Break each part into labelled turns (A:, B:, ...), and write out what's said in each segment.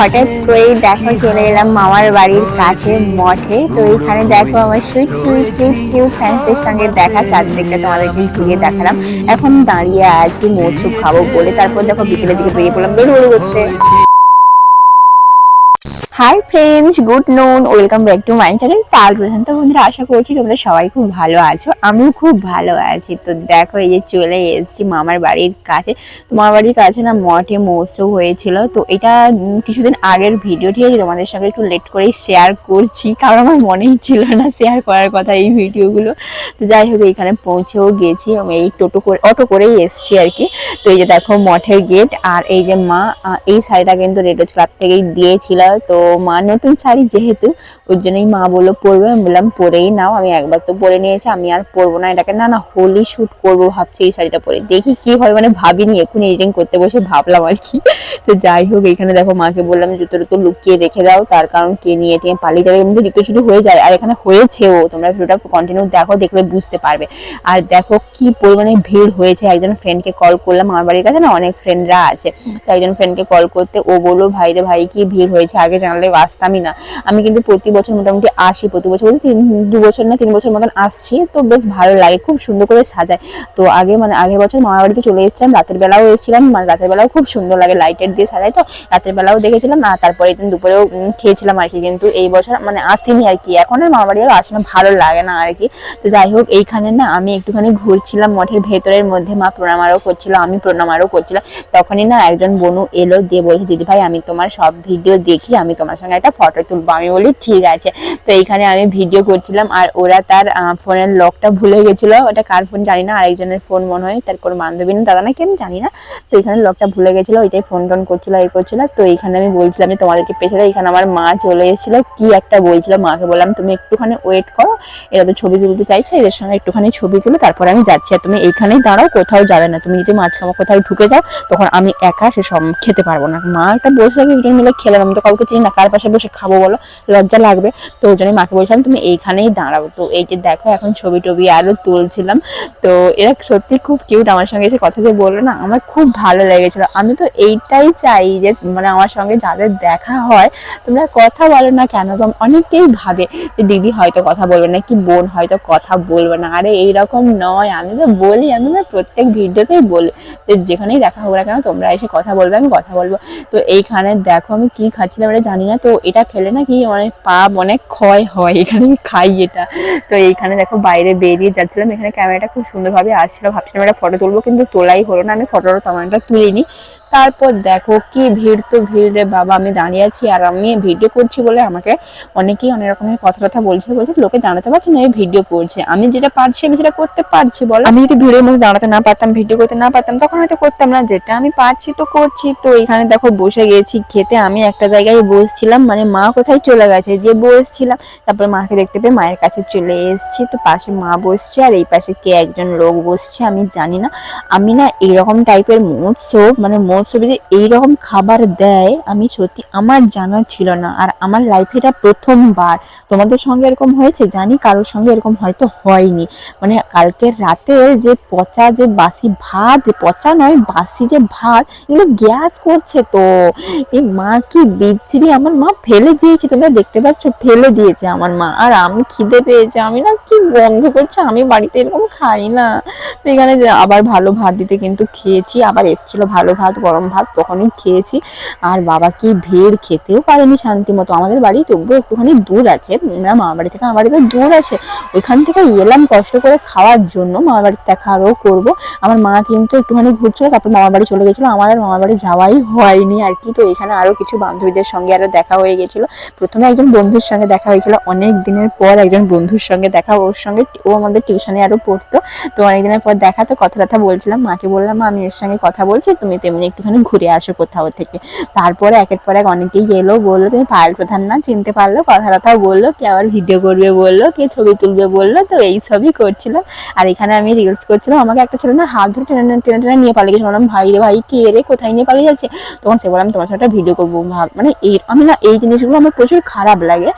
A: হঠাৎ করেই দেখো চলে এলাম মামার বাড়ির কাছে মঠে। তো এখানে দেখো আমার সুইট কিউট কিউট সঙ্গে দেখা চারদিকটা তোমাদেরকে ঘুরিয়ে দেখালাম। এখন দাঁড়িয়ে আছি মৌসু খাব বলে। তারপর দেখো বিকেলের দিকে বেরিয়ে পড়লাম বেরোবো বেরো করতে। Hi friends good noon welcome back to my channel Pal Pradhan. তো বন্ধুরা, আশা করছি তোমরা সবাই খুব ভালো আছো। আমিও খুব ভালো আছি। তো দেখো, এই যে চলে এসেছি মামার বাড়ির কাছে। তো মামার বাড়ির কাছে না মঠে মহোৎসব হয়েছিল। তো এটা কিছুদিন আগের ভিডিও ঠিক আছে? তোমাদের সঙ্গে একটু লেট করেই শেয়ার করছি। কারণ আমার মনেই ছিল না শেয়ার করার কথা এই ভিডিওগুলো তো যাই হোক এইখানে পৌঁছেও গেছি। আমি এই টোটো করে, অটো করেই এসেছি আর কি। তো এই যে দেখো মঠের গেট আর এই যে মা এই শাড়িটা কিন্তু রেডিও ক্লাব থেকেই দিয়েছিল। তো মা, নতুন শাড়ি যেহেতু, ওই জন্যই মা বলল, পরবে? আমি বললাম, পরেই নাও। আমি একবার তো পরে নিয়েছি, আমি আর পরবো না। এটাকে, না না, হোলি শুট করব, ভাবছি এই শাড়িটা পরে। দেখি কি হয় মানে ভাবিনি এখন এডিটিং করতে বসে ভাবলাম আর কি। তো যাই হোক, এখানে দেখো, মাকে বললাম জুতো টুতো লুকিয়ে রেখে দাও, তার কারণ কে নিয়ে টিয়ে পালিয়ে যাবে? এমনি শুধু হয়ে যায়, আর এখানে হয়েছেও। তোমরা ভিডিওটা কন্টিনিউ দেখো, দেখলে বুঝতে পারবে। আর দেখো কি পরিমাণে ভিড় হয়েছে। একজন ফ্রেন্ডকে কল করলাম, আমার বাড়ির কাছে না অনেক ফ্রেন্ডরা আছে। তো একজন ফ্রেন্ডকে কল করতে, ও বলল, ভাই রে, ভাই, কি ভিড় হয়েছে? আগে জানলে আসতামই না। আমি কিন্তু প্রতি বছর মোটামুটি আসি, প্রতি বছর বলতে তিন, দু বছর না তিন বছর মতন আসছি। তো বেশ ভালো লাগে, খুব সুন্দর করে সাজায়। তো আগে মানে আগের বছর মামার বাড়িতে চলে এসেছিলাম, রাতের বেলাও এসেছিলাম মানে রাতের বেলাও খুব সুন্দর লাগে লাইটের দিয়ে সাজায় তো। রাতের বেলাও দেখেছিলাম, আর তারপরে দিন দুপুরেও খেয়েছিলাম আর কি। কিন্তু এই বছর মানে আসিনি আর কি। এখন আর মামার বাড়ি আর আসে না ভালো লাগে না আর কি। তো যাই হোক, এইখানে না আমি একটুখানি ঘুরছিলাম মঠের ভেতরের মধ্যে, মা প্রণাম আরও করছিল, আমি প্রণাম আরও করছিলাম। তখনই না একজন বনু এলো, দিয়ে বলছে দিদি ভাই আমি তোমার সব ভিডিও দেখি, আমি তোমার সঙ্গে একটা ফটো তুলবো। আমি বলি, ঠিক আছে। তো এইখানে আমি ভিডিও করছিলাম, আর ওরা তার ফোনের লকটা ভুলে গেছিল। ওটা কার ফোন জানি না, আরেকজনের ফোন মনে হয়, তার কোনো বান্ধবী না, দাদা না কেন জানি না। তো এখানে লকটা ভুলে গেছিল, ওইটাই ফোন টোন করছিল, এই করছিল। তো এইখানে আমি বলছিলাম যে, তোমাদেরকে পেছনে এখানে আমার মা চলে এসেছিল। কি একটা বলছিল মাকে, বললাম, তুমি একটুখানি ওয়েট করো, এরা তো ছবি তুলতে চাইছে, এদের সঙ্গে একটুখানি ছবি তুলে, তারপরে আমি যাচ্ছি। আর তুমি এইখানেই দাঁড়াও, কোথাও যাবে না। তুমি যদি মাছ মাঝখানে কোথাও ঢুকে যাও, তখন আমি একা সে সব খেতে পারব না। মা একটা বসে দুজন মিলে আমি তো কাউকে চিনি না কার পাশে বসে খাব বলো, লজ্জা লাগবে। তো ওই জন্যই মাকে বলছিলাম, তুমি এইখানেই দাঁড়াও। তো এই যে দেখো, এখন ছবি টবি আরও তুলছিলাম। তো এরা সত্যি খুব কিউট আমার সঙ্গে এসে কথা যে বলল না, আমার খুব ভালো লেগেছিল। আমি তো এইটাই চাই যে মানে আমার সঙ্গে যাদের দেখা হয়, তোমরা কথা বলো না কেন? তো অনেকেই ভাবে যে, দিদি হয়তো কথা বলবে না, কি বোন হয়তো কথা বলবে না। আরে এইরকম নয়, আমি তো বলি, আমি না প্রত্যেক ভিডিওতেই বলি যে, যেখানেই দেখা হোক না কেন, তোমরা এসে কথা বলবে, আমি কথা বলব। তো এইখানে দেখো আমি কি খাচ্ছিলাম এটা জানি না তো এটা খেলে না কি অনেক পাপ অনেক ক্ষয় হয়, এখানে খাই এটা। তো এইখানে দেখো বাইরে বেরিয়ে যাচ্ছিলাম, এখানে ক্যামেরাটা খুব সুন্দরভাবে আসছিল, ভাবছিলাম একটা ফটো তুলবো, কিন্তু তোলাই হলো না, আমি ফটোটা তেমন একটা তুলিনি। তারপর দেখো কি ভিড় তো ভিড় রে বাবা, আমি দাঁড়িয়ে আছি আর আমি ভিডিও করছি বলে আমাকে অনেকেই অনেক রকমের কথা কথা বলছে বলছে, লোকে দাঁড়াতে পারছে না এই ভিডিও করছে। আমি যেটা পারছি, আমি সেটা করতে পারছি, বল। আমি যদি ভিড়ের মধ্যে দাঁড়াতে না পারতাম ভিডিও করতে না পারতাম, তখন হয়তো করতাম না, যেটা আমি পারছি তো করছি। তো এখানে দেখো বসে গেছি, খেতে আমি একটা জায়গায় বসছিলাম মানে মা কোথায় চলে গেছে? যে বসছিলাম তারপরে মাকে দেখতে পেয়ে মায়ের কাছে চলে এসেছি। তো পাশে মা বসছে আর এই পাশে কে একজন লোক বসছে আমি জানি না। আমি না এইরকম টাইপের মহোৎসব মানে মহোৎসবে যে এইরকম খাবার দেয়, আমি সত্যি আমার জানা ছিল না। আর আমার লাইফে এটা প্রথমবার। তোমাদের সঙ্গে এরকম হয়েছে? জানি কারোর সঙ্গে এরকম হয়তো হয়নি। মানে কালকে রাতে যে পচা যে বাসি ভাত, পচা নয়, বাসি যে ভাত, এগুলো গ্যাস করছে তো। এই মা কি বিচ্ছিরি আমার মা ফেলে দিয়েছে, তোমরা দেখতে পাচ্ছ, ফেলে দিয়েছে আমার মা। আর আমি খিদে পেয়েছে, আমি না গন্ধ করছে, আমি বাড়িতে এরকম খাই না। এখানে আবার ভালো ভাত দিতে কিন্তু খেয়েছি, আবার এসেছিল ভালো ভাত, গরম ভাত, তখনই খেয়েছি। আর বাবা কি ভিড়, খেতেও পারেনি শান্তি মতো। আমাদের বাড়ি তবুও একটুখানি দূর আছে। আমরা মামা বাড়ি থেকে, আমার বাড়িতে দূর আছে। ওইখান থেকে এলাম কষ্ট করে খাওয়ার জন্য মামার বাড়িতে দেখা আরও করব। আমার মা কিন্তু একটুখানি ঘুরছিল, তারপর মামার বাড়ি চলে গেছিল। আমার আর মামার বাড়ি যাওয়াই হয়নি আর কি। তো এখানে আরও কিছু বান্ধবীদের সঙ্গে আরও দেখা হয়ে গেছিল। প্রথমে একজন বন্ধুর সঙ্গে দেখা হয়েছিল। অনেক দিনের পর একজন বন্ধুর সঙ্গে দেখা, ওর সঙ্গে ও আমাদের টিউশনে আরও পড়তো। তো অনেকদিনের পর দেখা তো কথা কথা বলছিলাম। মাকে বললাম "মা, আমি এর সঙ্গে কথা বলছি তুমি তেমনি একটুখানি ঘুরে আসো কোথাও থেকে। তারপরে একের পর এক অনেকেই এলো বলল তুমি পায়েল প্রধান না চিনতে পারল। কথা কথা বলল কে আবার ভিডিও করবে বলল কে ছবি তুলবে বলল তো এই সবই করছিলাম আর এখানে আমি রিলস করছিলাম আমাকে একটা ছেলে না হাত ধরে টেনে টেনে টেনে নিয়ে পালিয়ে গেছে। বললাম ভাই রে ভাই কে রে কোথায় নিয়ে পালিয়ে যাচ্ছে? তখন সে বললাম তোমার সাথে ভিডিও করব। মানে এই আমি না এই জিনিসগুলো আমার প্রচুর খারাপ লাগে।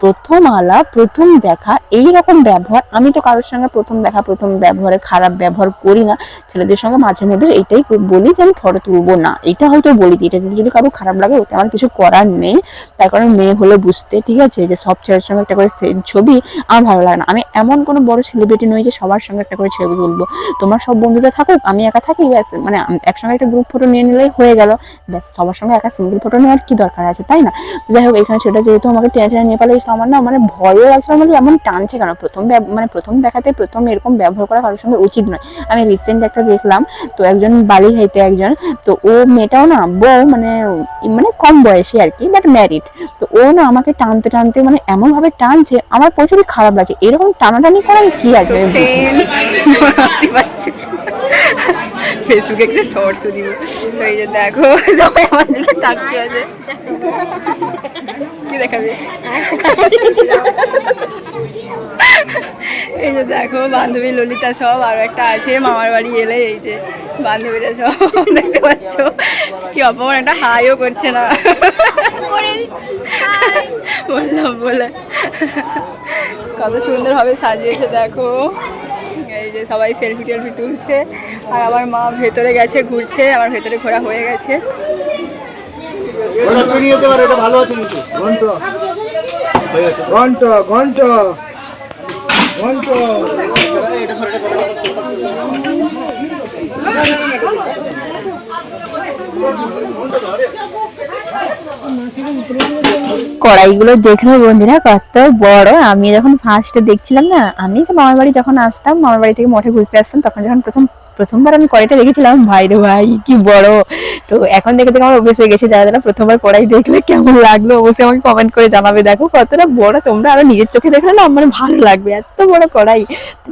A: প্রথম আলা প্রথম দেখা এই রকম ব্যবহার, আমি তো কারোর সঙ্গে প্রথম দেখা, প্রথম ব্যবহারে খারাপ ব্যবহার করি না। ছেলেদের সঙ্গে মাঝে মধ্যে এটাই বলি যে আমি ফটো তুলবো না। এটা হয়তো বলি দিই এটা যদি কারও খারাপ লাগে, ওতে আমার কিছু করার নেই। তার কারণ মেয়ে হলে বুঝতে, ঠিক আছে? যে সব ছেলের সঙ্গে একটা করে ছবি আমার ভালো লাগে না। আমি এমন কোনো বড় সেলিব্রিটি নই যে সবার সঙ্গে একটা করে ছবি তুলবো। তোমার সব বন্ধুরা থাকুক, আমি একা থাকি, ব্যাস। মানে একসঙ্গে একটা গ্রুপ ফটো নিয়ে নিলেই হয়ে গেল। ব্যাস, সবার সঙ্গে একা সিঙ্গেল ফটো নেওয়ার কি দরকার আছে, তাই না? যাই হোক, এখানে সেটা যেহেতু আমাকে টেনে টেনে নিয়ে পালে আমার না মানে ভয়ও লাগছিল মানে এমন টানছে কেন? প্রথম মানে প্রথম দেখাতে প্রথম এরকম ব্যবহার করা কারোর সঙ্গে উচিত নয়। আমি রিসেন্ট একটা দেখলাম, তো একজন বালি হাইতে একজন, তো ও মেয়েটাও না বউ মানে মানে কম বয়সী আর কি বাট ম্যারিড তো ও না আমাকে টানতে টানতে মানে এমনভাবে টানছে, আমার প্রচুরই খারাপ লাগে এরকম টানাটানি করার কি আছে?
B: ফেসবুকে একটা শর্টসও দিব। তো এই যে দেখো, সবাই আমার দিকে তাকিয়ে আছে দেখাবে। এই যে দেখো বান্ধবী ললিতা সব আরও একটা আছে মামার বাড়ি এলে এই যে বান্ধবীরা সব দেখতে পাচ্ছ। কি অপমান একটা হাইও করছে না। বললাম বলে। কত সুন্দর সুন্দরভাবে সাজিয়েছে দেখো। এই যে সবাই সেলফি টেলফি তুলছে আর আমার মা ভেতরে গেছে ঘুরছে আমার ভেতরে ঘোরা হয়ে গেছে।
C: ওটা চুরি যেতে পারে এটা ভালো আছে কিন্তু।
D: ঘন্ট। ঘন্ট ঘন্ট। ঘন্ট।
C: এটা
A: কড়াইগুলো দেখল বন্ধুরা, কত বড়। আমি যখন ফার্স্ট দেখছিলাম না, আমি তো মামার বাড়ি যখন আসতাম, মামার বাড়ি থেকে মঠে ঘুরতে আসতাম, তখন যখন প্রথম, প্রথমবার আমি কড়াইটা দেখেছিলাম, ভাই রে ভাই, কি বড়। তো এখন দেখে দেখে আমার অভ্যেস হয়ে গেছে, যারা যারা প্রথমবার কড়াই দেখলে কেমন লাগল, অবশ্যই আমাকে কমেন্ট করে জানাবে। দেখো কতটা বড়, তোমরা আরও নিজের চোখে দেখলে না, আমার ভালো লাগবে, এত বড় কড়াই।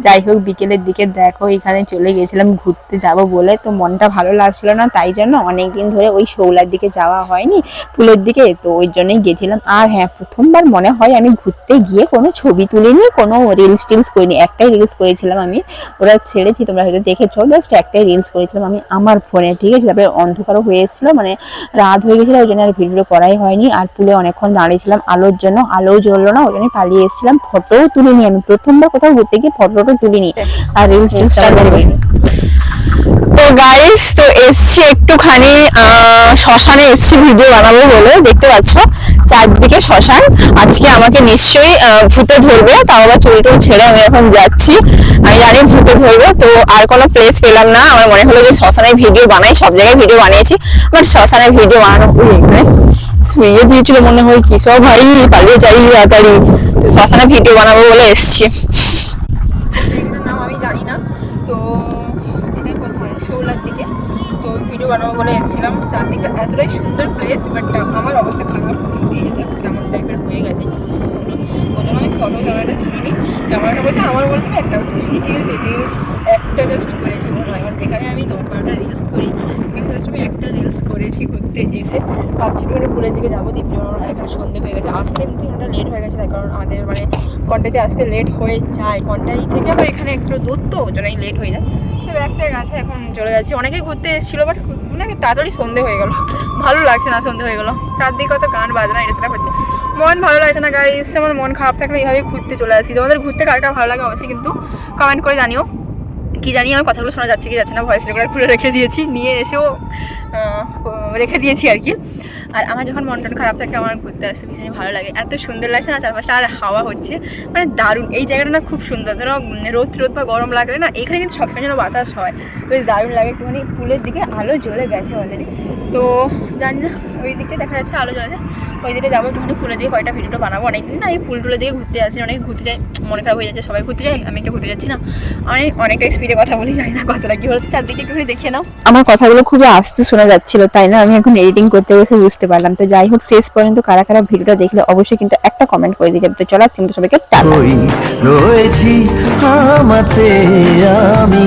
A: যাই হোক, বিকেলের দিকে দেখো, এখানে চলে গেছিলাম ঘুরতে যাব বলে, তো মনটা ভালো লাগছিল না, তাই জন্য অনেকদিন ধরে ওই শৌলার দিকে যাওয়া হয়নি। ফুলের দিকে তো ওই জন্যই গেছিলাম আর হ্যাঁ প্রথমবার মনে হয় আমি ঘুরতে গিয়ে কোনো ছবি তুলিনি কোনো রিলস টিলস করিনি। একটাই রিলস করেছিলাম আমি। ওরা ছেড়েছি তোমরা হয়তো দেখেছ। জাস্ট একটাই রিলস করেছিলাম আমি আমার ফোনে ঠিক আছে? তারপরে অন্ধকারও হয়ে এসেছিল মানে রাত হয়ে গেছিল ওই জন্য আর ভিডিও করাই হয়নি। আর তুলে অনেকক্ষণ দাঁড়িয়েছিলাম আলোর জন্য। আলো জ্বললো না ওই জন্য পালিয়ে এসেছিলাম। ফটোও তুলিনি আমি। প্রথমবার কোথাও ঘুরতে গিয়ে ফটোটা তুলিনি। আর রিলস টিলস গাইস তো এসছি একটুখানি শ্মশানে এসছি ভিডিও বানাবো বলে, দেখতে পাচ্ছ? চারদিকে শ্মশান, আজকে আমাকে নিশ্চয়ই ভূতে ধরবে, তাও আবার চুল টুল ছেড়ে আমি এখন যাচ্ছি। আমি জানি ভূতে ধরবে, তো আর কোনো প্লেস পেলাম না। আমার মনে হলো যে শ্মশানে ভিডিও বানাই, সব জায়গায় ভিডিও বানিয়েছি বাট শ্মশানে ভিডিও বানানো এখানে শুয়ে দিয়েছিল মনে হয় কি, সব ভাই পালিয়ে যাই, তাড়াতাড়ি। তো শ্মশানে ভিডিও বানাবো বলে এসছি।
B: ভিডিও বানাবো বলে এসেছিলাম চারদিকটা এতটাই সুন্দর প্লেস বাট আমার অবস্থা খারাপ। এই যে কেমন টাইপের হয়ে গেছে ওই জন্য আমি ফটো ক্যামেরাটা তুলি তুলিনি ক্যামেরাটা বলতে আমার বলতে আমি একটাও তুলিনি। ঠিক আছে রিলস একটা জাস্ট করেছি মনে হয়। মানে যেখানে আমি দশ বারোটা রিলস করি, সেখানে জাস্ট আমি একটা রিলস করেছি ঘুরতে এসে ভাবছি একটু ফুলের দিকে যাব ভিডিও এখানে সন্ধে হয়ে গেছে। আসতে এমনি একটা লেট হয়ে গেছে, তার কারণ আমাদের মানে কন্টাতে আসতে লেট হয়ে যায়। কন্টাই থেকে আবার এখানে একটু দূর তো, ওই জন্যই লেট হয়ে যায়। ব্যাগ ট্যাগ এখন চলে যাচ্ছি। অনেকেই ঘুরতে এসেছিল বাট মানে তাড়াতাড়ি সন্ধে হয়ে গেল। ভালো লাগছে না সন্ধে হয়ে গেলো। চারদিকে কত গান বাজনা এটা সেটা হচ্ছে। মন ভালো লাগছে না গাইস আমার মন খারাপ থাকলে এইভাবে ঘুরতে চলে আসি। তোমাদের ঘুরতে কার কার ভালো লাগে অবশ্যই কিন্তু কমেন্ট করে জানিও। কি জানি আমার কথাগুলো শোনা যাচ্ছে কি যাচ্ছে না ভয়েস রেকর্ডার খুলে রেখে দিয়েছি। নিয়ে এসেও রেখে দিয়েছি আর কি। আর আমার যখন মন টন খারাপ থাকে, আমার ঘুরতে আসতে ভীষণই ভালো লাগে। এত সুন্দর লাগছে না, চারপাশে আর হাওয়া হচ্ছে। মানে দারুণ। এই জায়গাটা না খুব সুন্দর। ধরো রোদ রোদ বা গরম লাগলে না, এখানে কিন্তু সবসময় যেন বাতাস হয়। বেশ দারুণ লাগে। একটুখানি পুলের দিকে আলো জ্বলে গেছে অলরেডি তো জানি না ওই দিকে দেখা যাচ্ছে আলো জ্বলেছে ওই দিকে যাব একটুখানি ফুলের দিকে কয়টা ভিডিওটা বানাবো। অনেকদিন না এই ফুল টুলের দিকে ঘুরতে আসি অনেক ঘুরতে যাই মনে খারাপ হয়ে যাচ্ছে সবাই ঘুরতে যায় আমি একটা ঘুরতে যাচ্ছি না। আমি অনেকটাই স্পিডে কথা বলি জানি না কথাটা কি হলো। চারদিকে একটুখানি দেখিয়ে নাও।
A: আমার কথাগুলো খুবই আস্তে শোনা যাচ্ছিল তাই না? আমি এখন এডিটিং করতে বসে বুঝতে পারলাম। তো যাই হোক শেষ পর্যন্ত কারা কারা ভিডিওটা দেখলে অবশ্যই কিন্তু একটা কমেন্ট করে দিয়ে যাবে। তো চলো কিন্তু সবাইকে টাটা।
E: রয়েছি আমাতে আমি